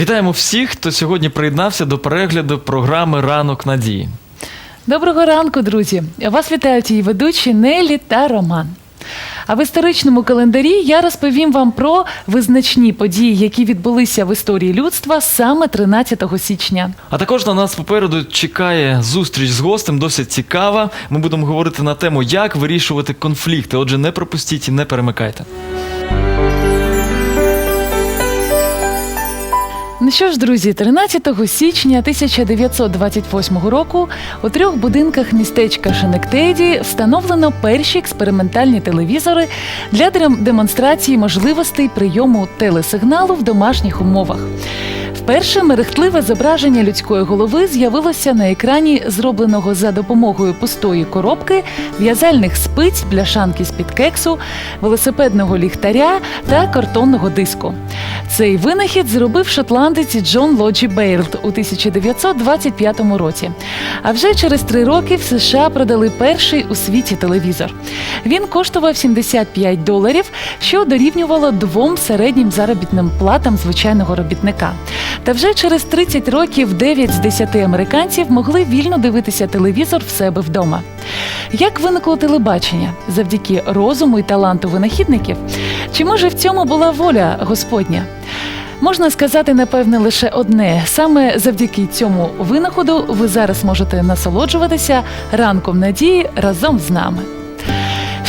Вітаємо всіх, хто сьогодні приєднався до перегляду програми Ранок надії. Доброго ранку, друзі! Вас вітають її ведучі Нелі та Роман. А в історичному календарі я розповім вам про визначні події, які відбулися в історії людства саме 13 січня. А також на нас попереду чекає зустріч з гостем, досить цікава. Ми будемо говорити на тему, як вирішувати конфлікти. Отже, не пропустіть і не перемикайте. Ну що ж, друзі, 13 січня 1928 року у трьох будинках містечка Шенектеді встановлено перші експериментальні телевізори для дем- демонстрації можливостей прийому телесигналу в домашніх умовах. Вперше мерехтливе зображення людської голови з'явилося на екрані, зробленого за допомогою пустої коробки, в'язальних спиць, бляшанки з-під кексу, велосипедного ліхтаря та картонного диску. Цей винахід зробив шотландець Джон Лоджі Бейлд у 1925 році. А вже через три роки в США продали перший у світі телевізор. Він коштував 75 доларів, що дорівнювало двом середнім заробітним платам звичайного робітника. Та вже через 30 років 9 з 10 американців могли вільно дивитися телевізор в себе вдома. Як виникло телебачення? Завдяки розуму і таланту винахідників? Чи може в цьому була воля Господня? Можна сказати, напевне, лише одне: саме завдяки цьому винаходу ви зараз можете насолоджуватися ранком надії разом з нами.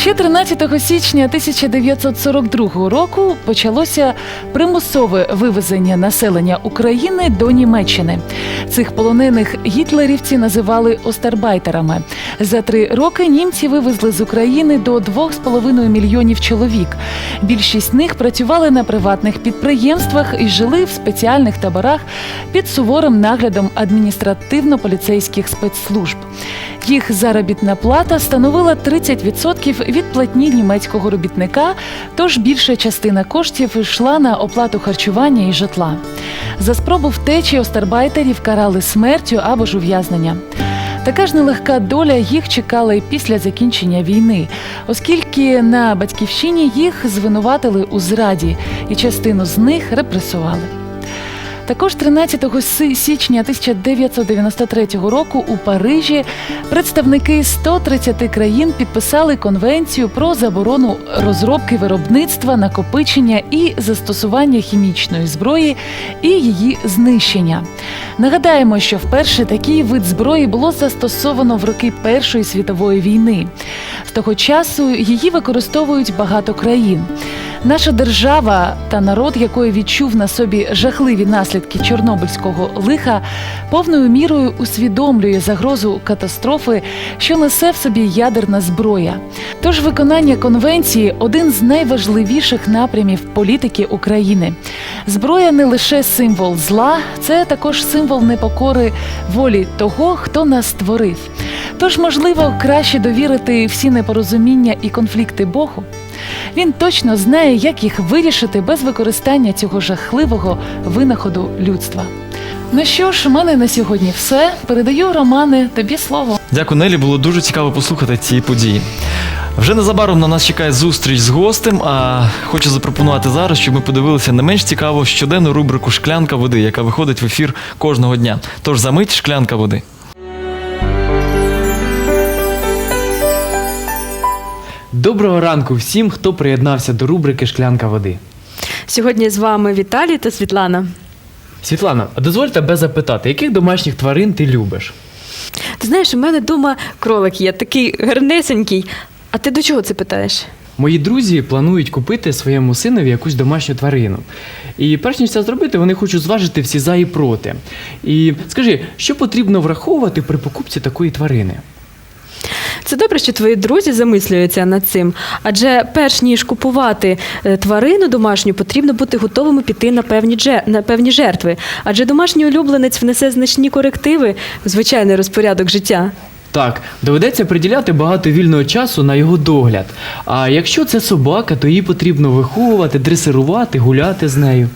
Ще 13 січня 1942 року почалося примусове вивезення населення України до Німеччини. Цих полонених гітлерівці називали остарбайтерами. За три роки німці вивезли з України до 2,5 мільйонів чоловік. Більшість з них працювали на приватних підприємствах і жили в спеціальних таборах під суворим наглядом адміністративно-поліцейських спецслужб. Їх заробітна плата становила 30% від платні німецького робітника, тож більша частина коштів йшла на оплату харчування і житла. За спробу втечі остарбайтерів карали смертю або ж ув'язнення. Така ж нелегка доля їх чекала і після закінчення війни, оскільки на батьківщині їх звинуватили у зраді, і частину з них репресували. Також 13 січня 1993 року у Парижі представники 130 країн підписали конвенцію про заборону розробки виробництва, накопичення і застосування хімічної зброї і її знищення. Нагадаємо, що вперше такий вид зброї було застосовано в роки Першої світової війни. З того часу її використовують багато країн. Наша держава та народ, якої відчув на собі жахливі наслідки чорнобильського лиха, повною мірою усвідомлює загрозу катастрофи, що несе в собі ядерна зброя. Тож виконання конвенції один з найважливіших напрямів політики України. Зброя не лише символ зла, це також символ непокори волі того, хто нас створив. Тож, можливо, краще довірити всі непорозуміння і конфлікти Богу. Він точно знає, як їх вирішити без використання цього жахливого винаходу людства. Ну що ж, у мене на сьогодні все. Передаю Романе тобі слово. Дякую, Нелі. Було дуже цікаво послухати ці події. Вже незабаром на нас чекає зустріч з гостем. А хочу запропонувати зараз, щоб ми подивилися не менш цікаву щоденну рубрику Шклянка води, яка виходить в ефір кожного дня. Тож за мить шклянка води. Доброго ранку всім, хто приєднався до рубрики Шклянка води. Сьогодні з вами Віталій та Світлана. Світлана, а дозволь тебе запитати, яких домашніх тварин ти любиш? Ти знаєш, у мене вдома кролик є, такий гарнесенький. А ти до чого це питаєш? Мої друзі планують купити своєму синові якусь домашню тварину. І перш ніж це зробити, вони хочуть зважити всі за і проти. І скажи, що потрібно враховувати при покупці такої тварини? Це добре, що твої друзі замислюються над цим. Адже перш ніж купувати е, тварину домашню, потрібно бути готовими піти на певні, на певні жертви. Адже домашній улюбленець внесе значні корективи в звичайний розпорядок життя. Так, доведеться приділяти багато вільного часу на його догляд. А якщо це собака, то її потрібно виховувати, дресирувати, гуляти з нею.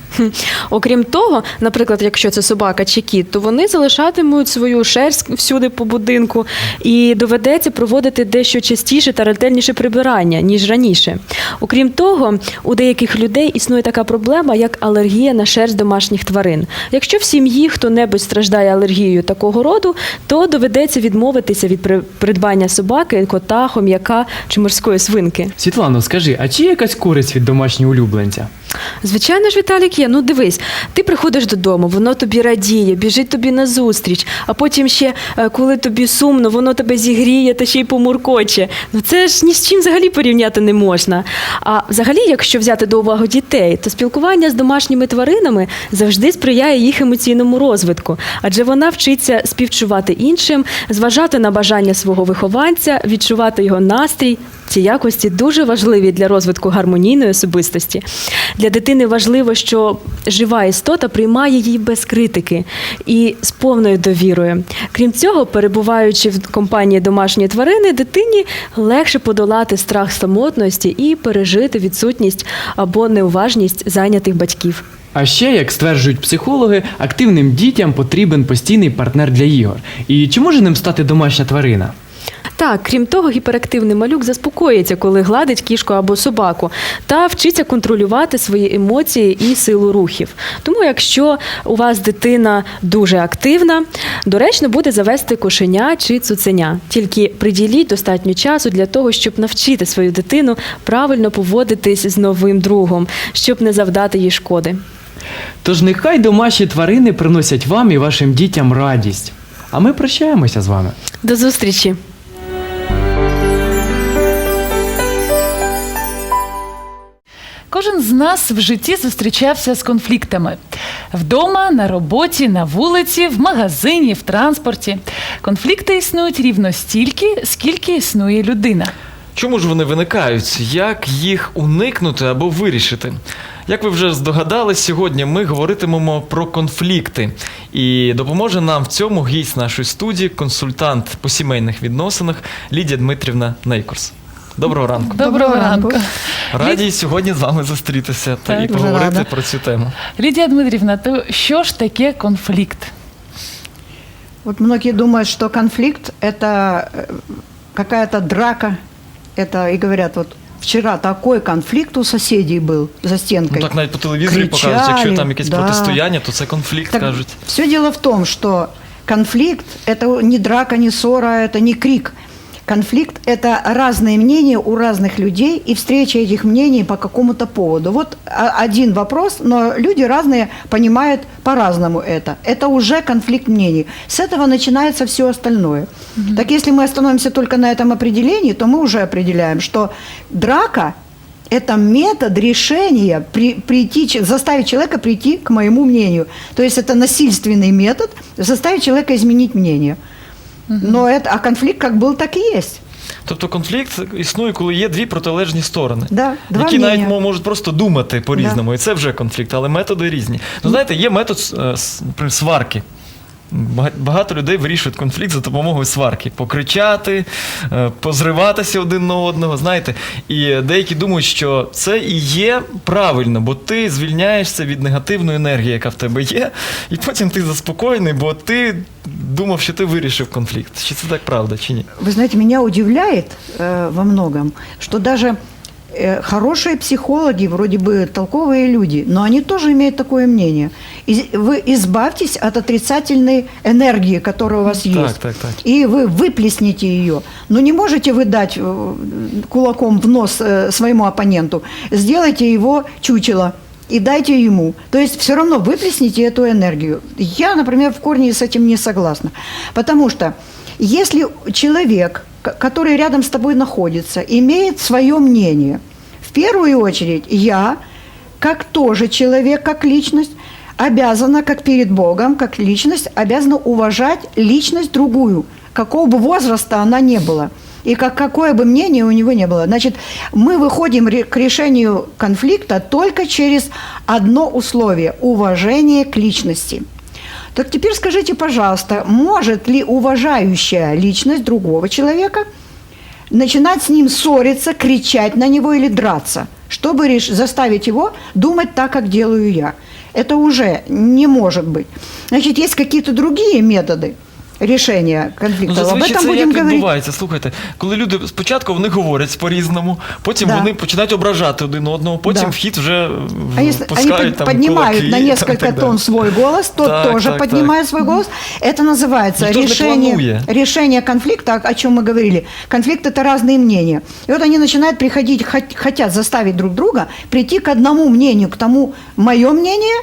Окрім того, наприклад, якщо це собака чи кіт, то вони залишатимуть свою шерсть всюди по будинку, і доведеться проводити дещо частіше та ретельніше прибирання ніж раніше. Окрім того, у деяких людей існує така проблема, як алергія на шерсть домашніх тварин. Якщо в сім'ї хто-небудь страждає алергією такого роду, то доведеться відмовитися від при- придбання собаки, кота, хом'яка чи морської свинки. Світлано, скажи, а чи є якась користь від домашнього улюбленця? Звичайно ж, Віталік є. Ну дивись, ти приходиш додому, воно тобі радіє, біжить тобі на зустріч, а потім ще, е, коли тобі сумно, воно тебе зігріє та ще й помуркоче. Ну це ж ні з чим взагалі порівняти не можна. А взагалі, якщо взяти до уваги дітей, то спілкування з домашніми тваринами завжди сприяє їх емоційному розвитку, адже вона вчиться співчувати іншим, зважати на бажання свого вихованця, відчувати його настрій. Ці якості дуже важливі для розвитку гармонійної особистості. Для дитини важливо, що жива істота приймає її без критики і з повною довірою. Крім цього, перебуваючи в компанії домашньої тварини, дитині легше подолати страх самотності і пережити відсутність або неуважність зайнятих батьків. А ще, як стверджують психологи, активним дітям потрібен постійний партнер для ігор. І чи може ним стати домашня тварина? Так, крім того, гіперактивний малюк заспокоїться, коли гладить кішку або собаку, та вчиться контролювати свої емоції і силу рухів. Тому, якщо у вас дитина дуже активна, доречно буде завести кошеня чи цуценя. Тільки приділіть достатньо часу для того, щоб навчити свою дитину правильно поводитись з новим другом, щоб не завдати їй шкоди. Тож нехай домашні тварини приносять вам і вашим дітям радість. А ми прощаємося з вами. До зустрічі! З нас в житті зустрічався з конфліктами вдома, на роботі, на вулиці, в магазині, в транспорті. Конфлікти існують рівно стільки, скільки існує людина. Чому ж вони виникають? Як їх уникнути або вирішити? Як ви вже здогадались, сьогодні ми говоритимемо про конфлікти. І допоможе нам в цьому гість нашої студії, консультант по сімейних відносинах Лідія Дмитрівна Нейкорс. Доброго ранку. Доброго Доброго ранку. ранку. Раді сьогодні з вами зустрітися та Так, і дуже поговорити рада. про цю тему. Лідія Дмитрівна, то що ж таке конфлікт? Вот многие думают, что конфликт – это э, какая-то драка. Это и говорят, вот вчера такой конфликт у соседей был за стенкой. Ну так навіть по телевізорі Кричали, показують, якщо там якесь да. протистояння, то це конфлікт, Так кажуть. Все дело в том, что конфликт – это не драка, не ссора, это не крик. Конфликт – это разные мнения у разных людей и встреча этих мнений по какому-то поводу. Вот а- один вопрос, но люди разные понимают по-разному это. Это уже конфликт мнений. С этого начинается все остальное. Так если мы остановимся только на этом определении, то мы уже определяем, что драка – это метод решения при, прийти, заставить человека прийти к моему мнению. То есть это насильственный метод заставить человека изменить мнение. Но это, а конфликт как был, так и есть. Тобто конфлікт існує, коли є дві протилежні сторони, Да, два які навіть мнення. мо- можуть просто думати по-різному, і це вже конфлікт, але методи різні. Ну знаєте, є метод е, сварки. Багато людей вирішують конфлікт за допомогою сварки, покричати, е, позриватися один на одного. Знаєте, і деякі думають, що це і є правильно, бо ти звільняєшся від негативної енергії, яка в тебе є, і потім ти заспокоєний, бо ти думав, що ти вирішив конфлікт. Чи це так правда, чи ні? Вы знаете, меня удивляет э, во многом, что даже э, хорошие психологи, вроде бы толковые люди, но они тоже имеют такое мнение. И вы избавьтесь от отрицательной энергии, которая у вас Так, есть. так, так. И вы выплесните ее. Но не можете вы дать э, кулаком в нос э, своему оппоненту. Сделайте его чучело и дайте ему. То есть все равно выплесните эту энергию. Я, например, в корне с этим не согласна. Потому что если человек, который рядом с тобой находится, имеет свое мнение, в первую очередь я, как тоже человек, как личность, обязана, как перед Богом, как личность, обязана уважать личность другую, какого бы возраста она не была. И как, какое бы мнение у него не было. Значит, мы выходим к решению конфликта только через одно условие – уважение к личности. Так теперь скажите, пожалуйста, может ли уважающая личность другого человека начинать с ним ссориться, кричать на него или драться, чтобы заставить его думать так, как делаю я? Это уже не может быть. Значит, есть какие-то другие методы решения Ну, конфликта. Об зазвичай этом це будем як говорить. відбувається. Слухайте, коли люди спочатку вони говорять по-різному, потім Да. вони починають ображати один одного, потім Да. в хід вже А если они пускають под- там поднимают кулаки на і несколько так тон далі. свой голос, тот Так, тоже так, поднимает свой голос. Это называется Никто ж не решение, планує. решение конфликта, о чем мы говорили. Конфликт это разные мнения. И вот они начинают приходить, хот- хотят заставить друг друга прийти к одному мнению, к тому, мое мнение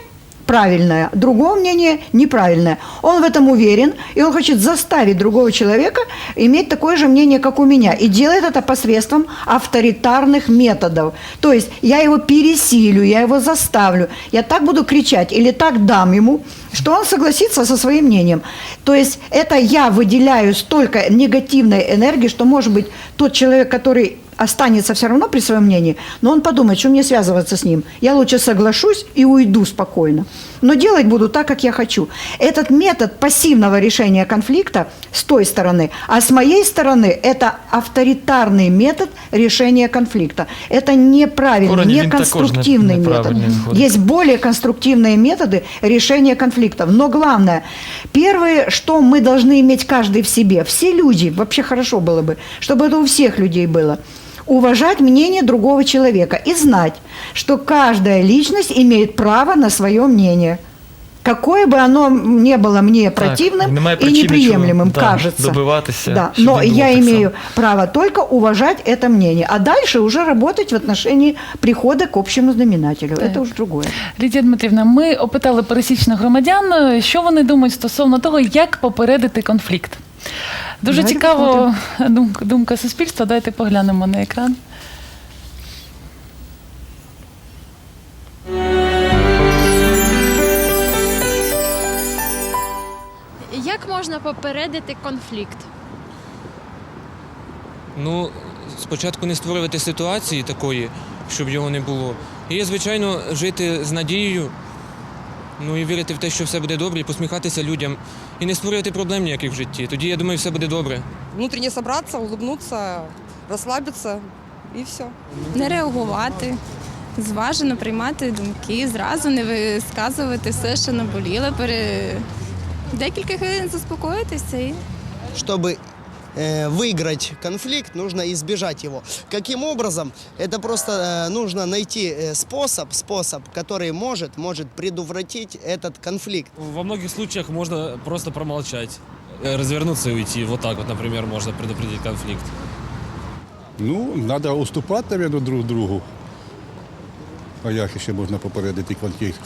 правильное, другого мнение неправильное. Он в этом уверен, и он хочет заставить другого человека иметь такое же мнение, как у меня. И делает это посредством авторитарных методов. То есть я его пересилю, я его заставлю, я так буду кричать или так дам ему, что он согласится со своим мнением. То есть это я выделяю столько негативной энергии, что, может быть, тот человек, который останется все равно при своем мнении, но он подумает, что мне связываться с ним. Я лучше соглашусь и уйду спокойно. Но делать буду так, как я хочу. Этот метод пассивного решения конфликта с той стороны, а с моей стороны это авторитарный метод решения конфликта. Это неправильный, Корень, не- метод. Есть более конструктивные методы решения конфликтов. Но главное, первое, что мы должны иметь каждый в себе, все люди, вообще хорошо было бы, чтобы это у всех людей было, уважать мнение другого человека и знать, что каждая личность имеет право на свое мнение. Какое бы оно не было мне противным і немає и причини, неприемлемым, чого, да, кажется. добиватися, Да, щоб но не було я так имею само. право только уважать это мнение, а дальше уже работать в отношении прихода к общему знаменателю. Так. Это уже другое. Лідія Дмитрівна, ми опитали пересічних громадян, е, що вони думають стосовно того, як попередити конфлікт. Дуже Давайте цікаво думка, думка суспільства. Давайте поглянемо на екран. Як можна попередити конфлікт? Ну, спочатку не створювати ситуації такої, щоб його не було. І, звичайно, жити з надією, ну і вірити в те, що все буде добре, і посміхатися людям, і не створювати проблем ніяких в житті. Тоді, я думаю, все буде добре. внутренне собраться, улыбнуться, расслабиться и все. не реагувати, зважено приймати думки, зразу не висказувати все, що наболіло, пере... декілька хвилин заспокоїтися і чтобы э, выиграть конфликт, нужно избежать его. Каким образом? Это просто э, нужно найти э, способ, способ, который может, может предотвратить этот конфликт. Во многих случаях можно просто промолчать, развернуться и уйти. Вот так вот, например, можно предупредить конфликт. Ну, треба уступати, наверное, друг другу. А як ще можна попередити конфлікт?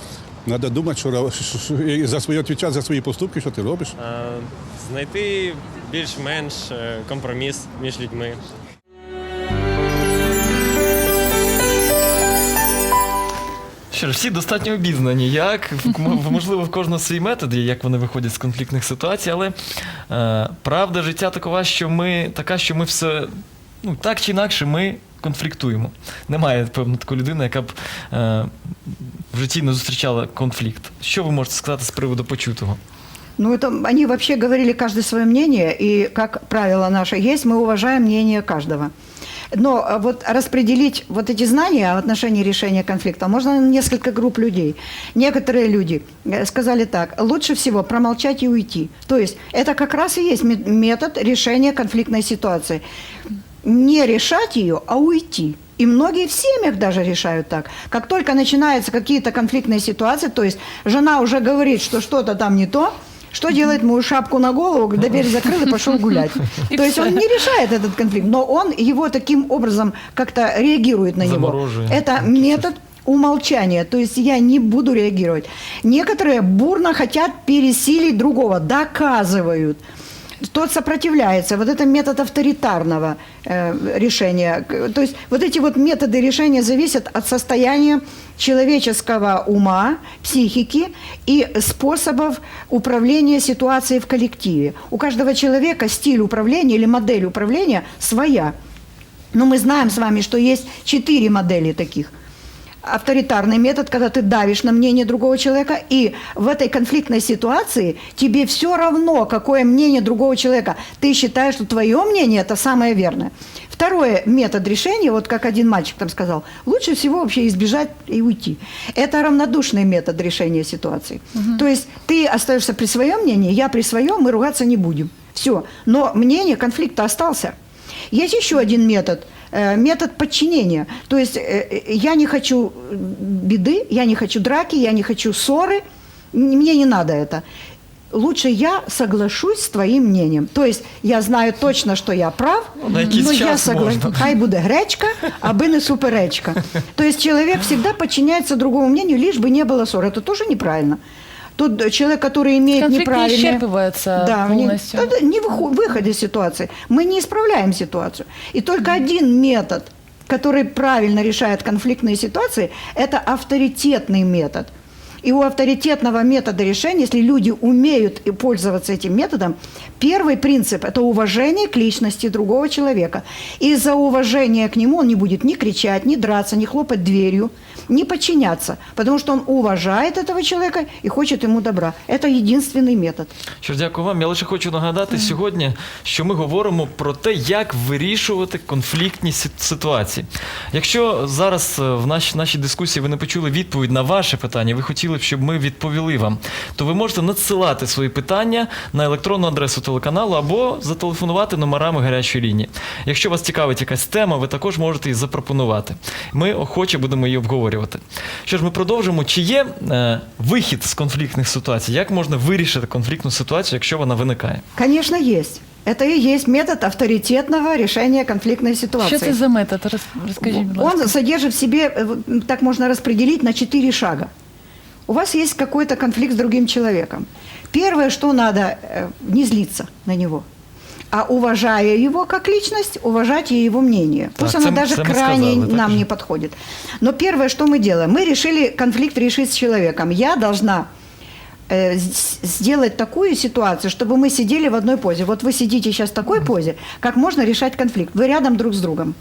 Треба думати, що, що- що- і за свої відповідати за свої поступки, що ти робиш. знайти більш-менш е, компроміс між людьми. Що ж, всі достатньо обізнані, як можливо в кожного свій метод, є, як вони виходять з конфліктних ситуацій, але е, правда життя такова, що ми така, що ми все ну так чи інакше ми конфліктуємо. Немає певно такої людини, яка б е, в житті не зустрічала конфлікт. Що ви можете сказати з приводу почутого? Ну, это они вообще говорили каждое свое мнение, и как правило наше есть, мы уважаем мнение каждого. Но а, вот распределить вот эти знания в отношении решения конфликта можно на несколько групп людей. Некоторые люди э, сказали так, лучше всего промолчать и уйти. То есть это как раз и есть ме- метод решения конфликтной ситуации. Не решать ее, а уйти. И многие в семьях даже решают так. Как только начинаются какие-то конфликтные ситуации, то есть жена уже говорит, что что-то там не то, что делает мою шапку на голову, дверь закрыл и пошел гулять. То есть он не решает этот конфликт, но он его таким образом как-то реагирует на него. Это метод умолчания, то есть я не буду реагировать. Некоторые бурно хотят пересилить другого, доказывают. Тот сопротивляется. Вот это метод авторитарного э, решения. То есть вот эти вот методы решения зависят от состояния человеческого ума, психики и способов управления ситуацией в коллективе. У каждого человека стиль управления или модель управления своя. Но мы знаем с вами, что есть четыре модели таких. Авторитарный метод, когда ты давишь на мнение другого человека, и в этой конфликтной ситуации тебе все равно, какое мнение другого человека. Ты считаешь, что твое мнение это самое верное. Второе метод решения, вот как один мальчик там сказал, лучше всего вообще избежать и уйти. Это равнодушный метод решения ситуации. То есть ты остаешься при своем мнении, я при своем, мы ругаться не будем. Все. Но мнение конфликта остался. Есть еще один метод метод подчинения. То есть э, э, я не хочу беды, я не хочу драки, я не хочу ссоры, мне не надо это. Лучше я соглашусь с твоим мнением. То есть я знаю точно, що я прав, якийсь но я соглашусь. Хай буде гречка, аби не суперечка. То есть человек всегда подчиняется другому мнению, лишь бы не было ссор. Это тоже неправильно. Тут человек, который имеет Конфликт не неправильное... исчерпывается Да, не- полностью. это не выход- из ситуации. Мы не исправляем ситуацию. И только один метод, который правильно решает конфликтные ситуации, это авторитетный метод. И у авторитетного метода решения, если люди умеют пользоваться этим методом, первый принцип – это уважение к личности другого человека. Из-за уважения к нему он не будет ни кричать, ни драться, ни хлопать дверью, не подчиняться, потому что он уважает этого человека и хочет ему добра. Это единственный метод. Що ж, дякую вам. Я лише хочу нагадати сьогодні, що ми говоримо про те, як вирішувати конфліктні сі- ситуації. Якщо зараз е, в нашій, нашій дискусії ви не почули відповідь на ваше питання, ви хотіли б, щоб ми відповіли вам, то ви можете надсилати свої питання на електронну адресу телеканалу або зателефонувати номерами гарячої лінії. Якщо вас цікавить якась тема, ви також можете її запропонувати. Ми охоче будемо її обговорювати. Що ж, ми продовжимо. Чи є е, вихід з конфліктних ситуацій? Як можна вирішити конфліктну ситуацію, якщо вона виникає? Конечно, есть. Это и есть метод авторитетного решения конфликтной ситуации. Що це за метод? Роз- Розкажіть, будь ласка. Он содержит в себе, э, вот, так можно распределить на четыре шага. У вас есть какой-то конфликт с другим человеком. Первое, что надо, э, не злиться на него, а уважая его как личность, уважать и его мнение. Пусть Так, оно це- даже ми крайне нам же? не подходит. Но первое, что мы делаем, мы решили конфликт решить с человеком. Я должна э, сделать такую ситуацию, чтобы мы сидели в одной позе. Вот вы сидите сейчас в такой позе, как можно решать конфликт. Вы рядом друг с другом.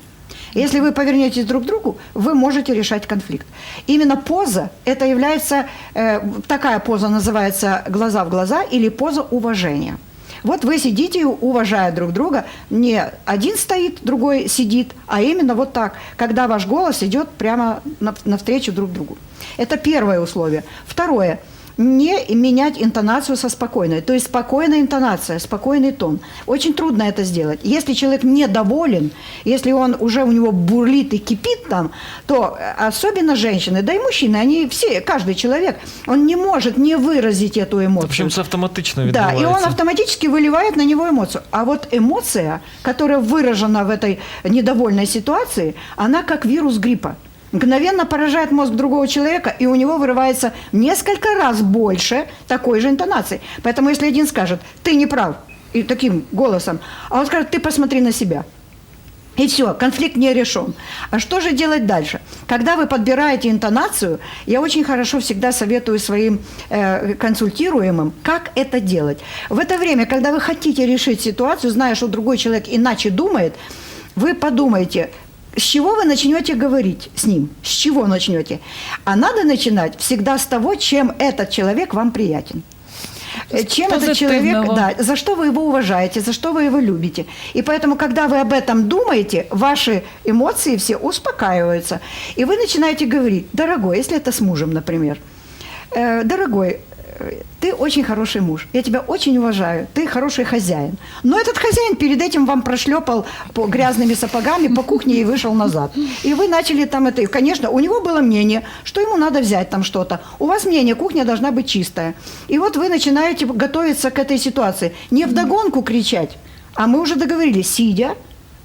Если вы повернетесь друг к другу, вы можете решать конфликт. Именно поза, это является, э, такая поза называется глаза в глаза или поза уважения. Вот вы сидите, уважая друг друга, не один стоит, другой сидит, а именно вот так, когда ваш голос идет прямо нав- навстречу друг другу. Это первое условие. Второе – не менять интонацию со спокойной. То есть спокойная интонация, спокойный тон. Очень трудно это сделать. Если человек недоволен, если он уже у него бурлит и кипит там, то э, особенно женщины, да и мужчины, они все, каждый человек, он не может не выразить эту эмоцию. Причому це автоматично Да, відбувається. и он автоматически выливает на него эмоцию. А вот эмоция, которая выражена в этой недовольной ситуации, она как вирус гриппа. Мгновенно поражает мозг другого человека, и у него вырывается несколько раз больше такой же интонации. Поэтому если один скажет, ты не прав, и таким голосом, а он скажет, ты посмотри на себя. И все, конфликт не решен. А что же делать дальше? Когда вы подбираете интонацию, я очень хорошо всегда советую своим э, консультируемым, как это делать. В это время, когда вы хотите решить ситуацию, зная, что другой человек иначе думает, вы подумайте, с чего вы начнете говорить с ним? С чего начнете? А надо начинать всегда с того, чем этот человек вам приятен. Э, Чем этот человек, да, за что вы его уважаете, за что вы его любите. И поэтому, когда вы об этом думаете, ваши эмоции все успокаиваются. И вы начинаете говорить, дорогой, если это с мужем, например, «Э, дорогой, ты очень хороший муж, я тебя очень уважаю, ты хороший хозяин. Но этот хозяин перед этим вам прошлепал по грязными сапогами по кухне и вышел назад. И вы начали там это... И, конечно, у него было мнение, что ему надо взять там что-то. У вас мнение, кухня должна быть чистая. И вот вы начинаете готовиться к этой ситуации. Не вдогонку кричать, а мы уже договорились, сидя,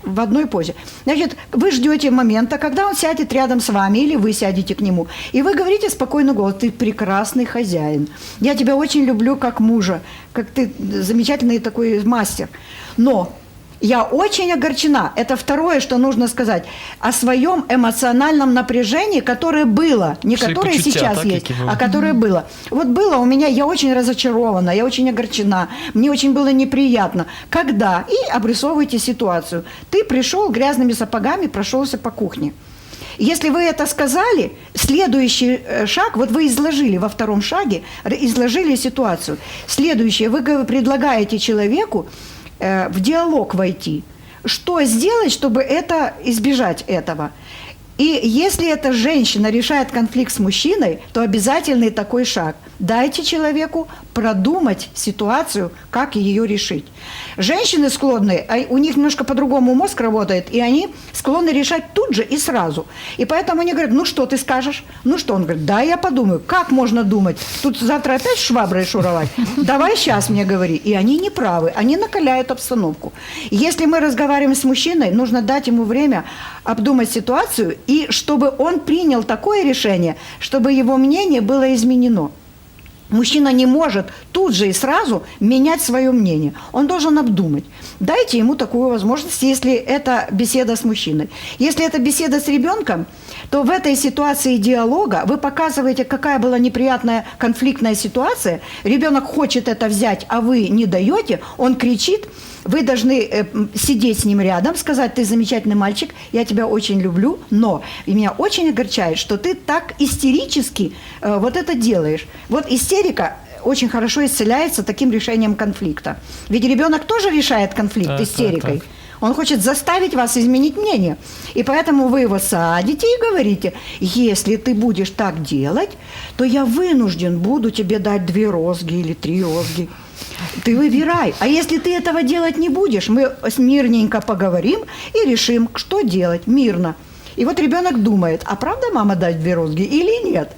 в одной позе. Значит, вы ждете момента, когда он сядет рядом с вами, или вы сядете к нему, и вы говорите спокойно голос, ты прекрасный хозяин, я тебя очень люблю как мужа, как ты замечательный такой мастер. Но я очень огорчена. Это второе, что нужно сказать. О своем эмоциональном напряжении, которое было. Не Свои которое почуття, сейчас так, есть, а которое было. Вот было у меня, я очень разочарована, я очень огорчена, мне очень было неприятно. Когда? И обрисовывайте ситуацию. Ты пришел грязными сапогами, прошелся по кухне. Если вы это сказали, следующий э, шаг, вот вы изложили во втором шаге, изложили ситуацию. Следующее, вы предлагаете человеку э, в диалог войти. Что сделать, чтобы это избежать этого? И если эта женщина решает конфликт с мужчиной, то обязательный такой шаг. Дайте человеку продумать ситуацию, как ее решить. Женщины склонны, а у них немножко по-другому мозг работает, и они склонны решать тут же и сразу. И поэтому они говорят, ну что ты скажешь? Ну что? Он говорит, да, я подумаю. Как можно думать? Тут завтра опять шваброй шуровать? Давай сейчас мне говори. И они не правы, они накаляют обстановку. Если мы разговариваем с мужчиной, нужно дать ему время обдумать ситуацию, и чтобы он принял такое решение, чтобы его мнение было изменено. Мужчина не может тут же и сразу менять свое мнение. Он должен обдумать. Дайте ему такую возможность, если это беседа с мужчиной. Если это беседа с ребенком, то в этой ситуации диалога вы показываете, какая была неприятная конфликтная ситуация. Ребенок хочет это взять, а вы не даете, он кричит. Вы должны э, сидеть с ним рядом, сказать, ты замечательный мальчик, я тебя очень люблю, но и меня очень огорчает, что ты так истерически э, вот это делаешь. Вот истерика очень хорошо исцеляется таким решением конфликта. Ведь ребенок тоже решает конфликт Так, так, истерикой. так. Он хочет заставить вас изменить мнение. И поэтому вы его садите и говорите, если ты будешь так делать, то я вынужден буду тебе дать две розги или три розги. Ты выбирай. А если ты этого делать не будешь, мы мирненько поговорим и решим, что делать мирно. И вот ребенок думает, а правда мама дать две розги или нет?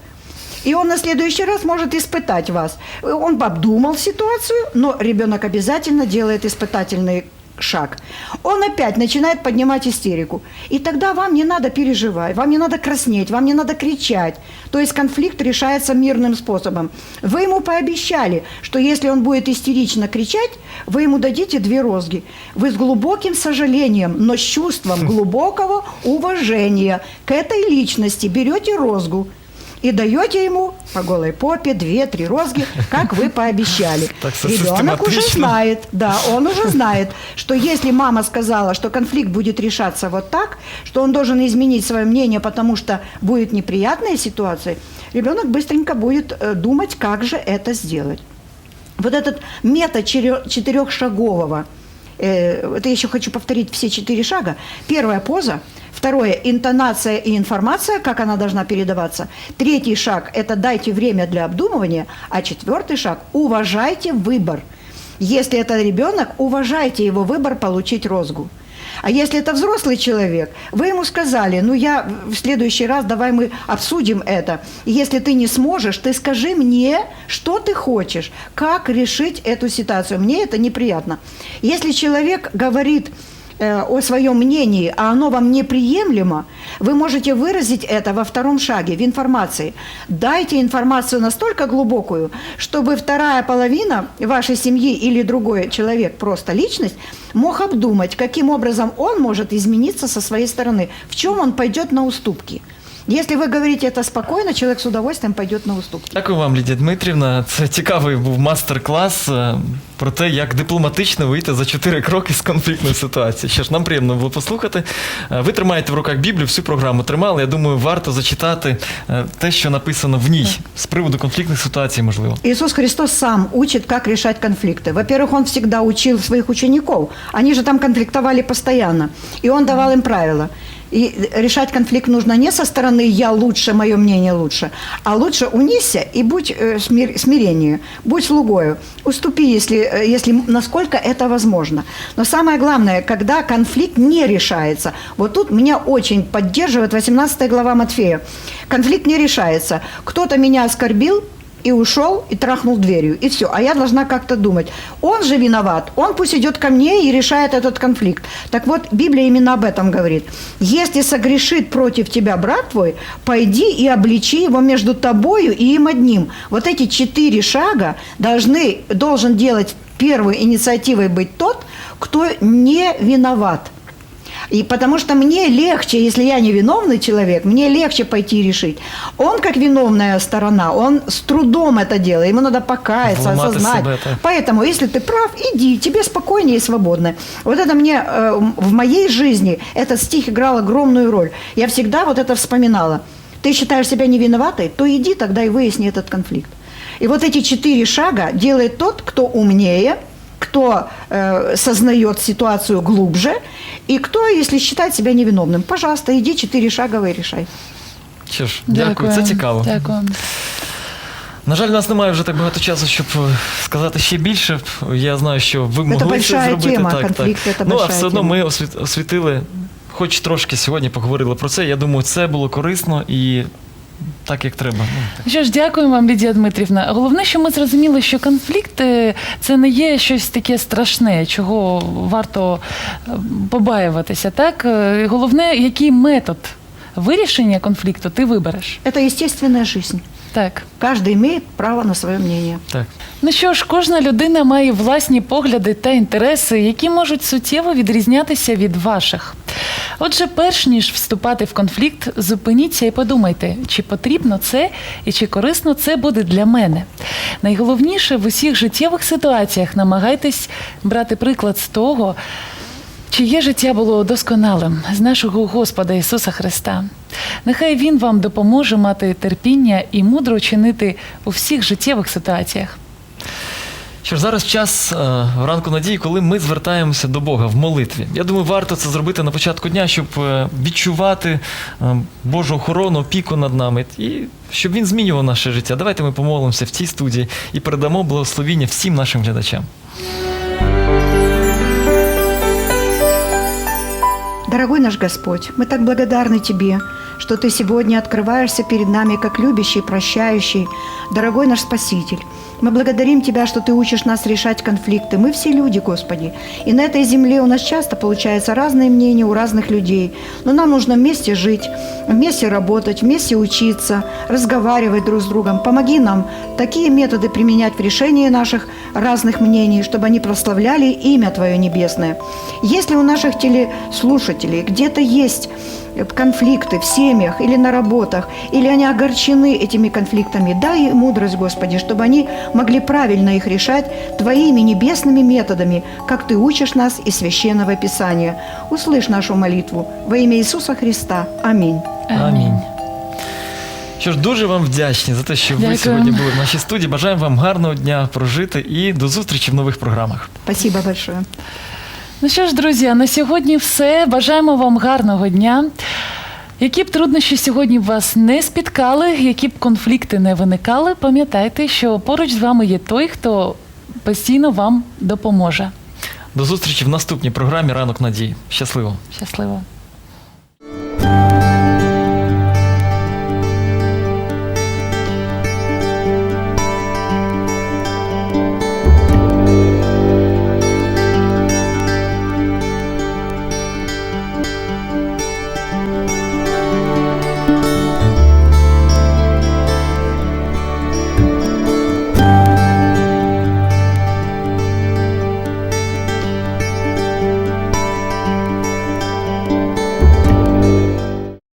И он на следующий раз может испытать вас. Он обдумал ситуацию, но ребенок обязательно делает испытательный шаг. Он опять начинает поднимать истерику. И тогда вам не надо переживать, вам не надо краснеть, вам не надо кричать. То есть конфликт решается мирным способом. Вы ему пообещали, что если он будет истерично кричать, вы ему дадите две розги. Вы с глубоким сожалением, но с чувством глубокого уважения к этой личности берете розгу и даете ему по голой попе две-три розги, как вы пообещали. Ребенок уже знает, да, он уже знает, что если мама сказала, что конфликт будет решаться вот так, что он должен изменить свое мнение, потому что будет неприятная ситуация, ребенок быстренько будет э, думать, как же это сделать. Вот этот метод четырехшагового, э, это я еще хочу повторить все четыре шага. Первая поза, второе интонация и информация, как она должна передаваться. Третий шаг – это дайте время для обдумывания, а четвертый шаг – уважайте выбор. Если это ребенок, уважайте его выбор получить розгу. А если это взрослый человек, вы ему сказали, ну я в следующий раз давай мы обсудим это. Если ты не сможешь, ты скажи мне, что ты хочешь, как решить эту ситуацию. Мне это неприятно. Если человек говорит о своем мнении, а оно вам неприемлемо, вы можете выразить это во втором шаге, в информации. Дайте информацию настолько глубокую, чтобы вторая половина вашей семьи или другой человек, просто личность, мог обдумать, каким образом он может измениться со своей стороны, в чем он пойдет на уступки. Если вы говорите это спокойно, человек с удовольствием пойдет на уступки. Дякую вам, Лідія Дмитрівна. Це цікавий був мастер-клас е, про те, як дипломатично вийти за чотири кроки з конфліктної ситуації. Що ж, нам приємно було послухати. Е, Ви тримаєте в руках Біблію, всю програму тримали. Я думаю, варто зачитати е, те, що написано в ній з приводу конфліктних ситуацій, можливо. Иисус Христос сам учит, как решать конфликты. Во-первых, Он всегда учил своих учеников. Они же там конфликтовали постоянно. И Он давал им правила. И решать конфликт нужно не со стороны «я лучше, мое мнение лучше», а лучше унися и будь э, смир- будь слугою. Уступи, если, э, если насколько это возможно. Но самое главное, когда конфликт не решается. Вот тут меня очень поддерживает 18 глава Матфея. Конфликт не решается. Кто-то меня оскорбил, и ушел, и трахнул дверью, и все. А я должна как-то думать. Он же виноват, он пусть идет ко мне и решает этот конфликт. Так вот, Библия именно об этом говорит. Если согрешит против тебя брат твой, пойди и обличи его между тобою и им одним. Вот эти четыре шага должны, должен делать первой инициативой быть тот, кто не виноват. И потому что мне легче, если я невиновный человек, мне легче пойти решить. Он, как виновная сторона, он с трудом это делает. Ему надо покаяться, Вломать осознать. Поэтому, если ты прав, иди, тебе спокойнее и свободно. Вот это мне э, в моей жизни этот стих играл огромную роль. Я всегда вот это вспоминала. Ты считаешь себя невиноватой, то иди тогда и выясни этот конфликт. И вот эти четыре шага делает тот, кто умнее, кто э, сознает ситуацию глубже, и кто, если считает себя невиновным. Пожалуйста, иди четыре шага и решай. Що ж, дякую, це цікаво. Дякую. На жаль, у нас немає вже так багато часу, щоб е, сказати ще більше. Я знаю, що ви могли це большая зробити. тема, так, конфлікт так. це ну, а большая все одно тема. ми освіт- освітили, хоч трошки сьогодні поговорили про це. Я думаю, це було корисно і так, як треба. Ну, Що ж, дякуємо вам, Лідія Дмитрівна. Головне, що ми зрозуміли, що конфлікт е, це не є щось таке страшне, чого варто е, побаюватися. Так, Е, головне, який метод вирішення конфлікту ти вибереш. Это естественная жизнь. Так. Каждый имеет право на свое мнение. так. Ну що ж, кожна людина має власні погляди та інтереси, які можуть суттєво відрізнятися від ваших. Отже, перш ніж вступати в конфлікт, зупиніться і подумайте, чи потрібно це і чи корисно це буде для мене. Найголовніше в усіх життєвих ситуаціях намагайтесь брати приклад з того, Чиє життя було досконалим з нашого Господа Ісуса Христа. Нехай Він вам допоможе мати терпіння і мудро чинити у всіх життєвих ситуаціях. Що ж, зараз час е, ранку надії, коли ми звертаємося до Бога в молитві. Я думаю, варто це зробити на початку дня, щоб е, відчувати е, Божу охорону, опіку над нами, і щоб він змінював наше життя. Давайте ми помолимося в цій студії і передамо благословіння всім нашим глядачам. Дорогой наш Господь, мы так благодарны Тебе, что Ты сегодня открываешься перед нами как любящий, прощающий, дорогой наш Спаситель. Мы благодарим Тебя, что Ты учишь нас решать конфликты. Мы все люди, Господи. И на этой земле у нас часто получаются разные мнения у разных людей. Но нам нужно вместе жить, вместе работать, вместе учиться, разговаривать друг с другом. Помоги нам такие методы применять в решении наших разных мнений, чтобы они прославляли имя Твое Небесное. Если у наших телеслушателей где-то есть конфликты в семьях или на работах, или они огорчены этими конфликтами, дай им мудрость, Господи, чтобы они могли правильно их решать Твоими небесными методами, как Ты учишь нас из Священного Писания. Услышь нашу молитву во имя Иисуса Христа. Аминь. Амінь. Що ж, дуже вам вдячні за те, що ви Дякую. сьогодні були в нашій студії. Бажаємо вам гарного дня прожити і до зустрічі в нових програмах. Спасибо большое. Ну що ж, друзі, а на сьогодні все. Бажаємо вам гарного дня. Які б труднощі сьогодні вас не спіткали, які б конфлікти не виникали, пам'ятайте, що поруч з вами є той, хто постійно вам допоможе. До зустрічі в наступній програмі Ранок надії. Щасливо! Щасливо!